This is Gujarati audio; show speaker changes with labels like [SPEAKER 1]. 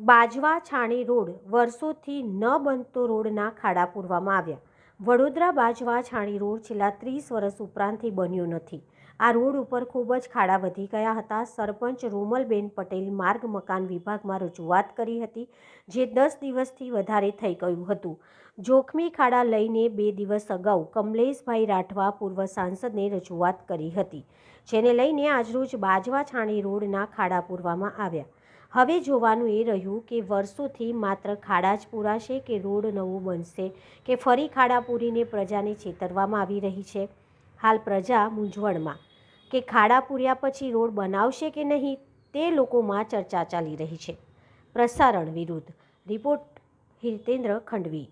[SPEAKER 1] બાજવા છાણી રોડ વર્ષોથી ન બનતો રોડના ખાડા પૂરવામાં આવ્યા. વડોદરા બાજવા છાણી રોડ છેલ્લા ત્રીસ વર્ષ ઉપરાંતથી બન્યો નથી. આ રોડ ઉપર ખૂબ જ ખાડા વધી ગયા હતા. સરપંચ રોમલબેન પટેલ માર્ગ મકાન વિભાગમાં રજૂઆત કરી હતી, જે દસ દિવસથી વધારે થઈ ગયું હતું. જોખમી ખાડા લઈને બે દિવસ અગાઉ કમલેશભાઈ રાઠવા પૂર્વ સાંસદને રજૂઆત કરી હતી, જેને લઈને આજરોજ બાજવા છાણી રોડના ખાડા પૂરવામાં આવ્યા. હવે જોવાનું એ રહ્યું કે વર્ષોથી માત્ર ખાડા જ પૂરાશે કે રોડ નવું બનશે કે ફરી ખાડા પૂરીને પ્રજાને છેતરવામાં આવી રહી છે? હાલ પ્રજા મૂંઝવણમાં. કે ખાડા પૂર્યા પછી રોડ બનાવશે કે નહીં, તે લોકોમાં ચર્ચા ચાલી રહી છે. પ્રસારણ વિરુદ્ધ. રિપોર્ટ હિતેન્દ્ર ખંડવી.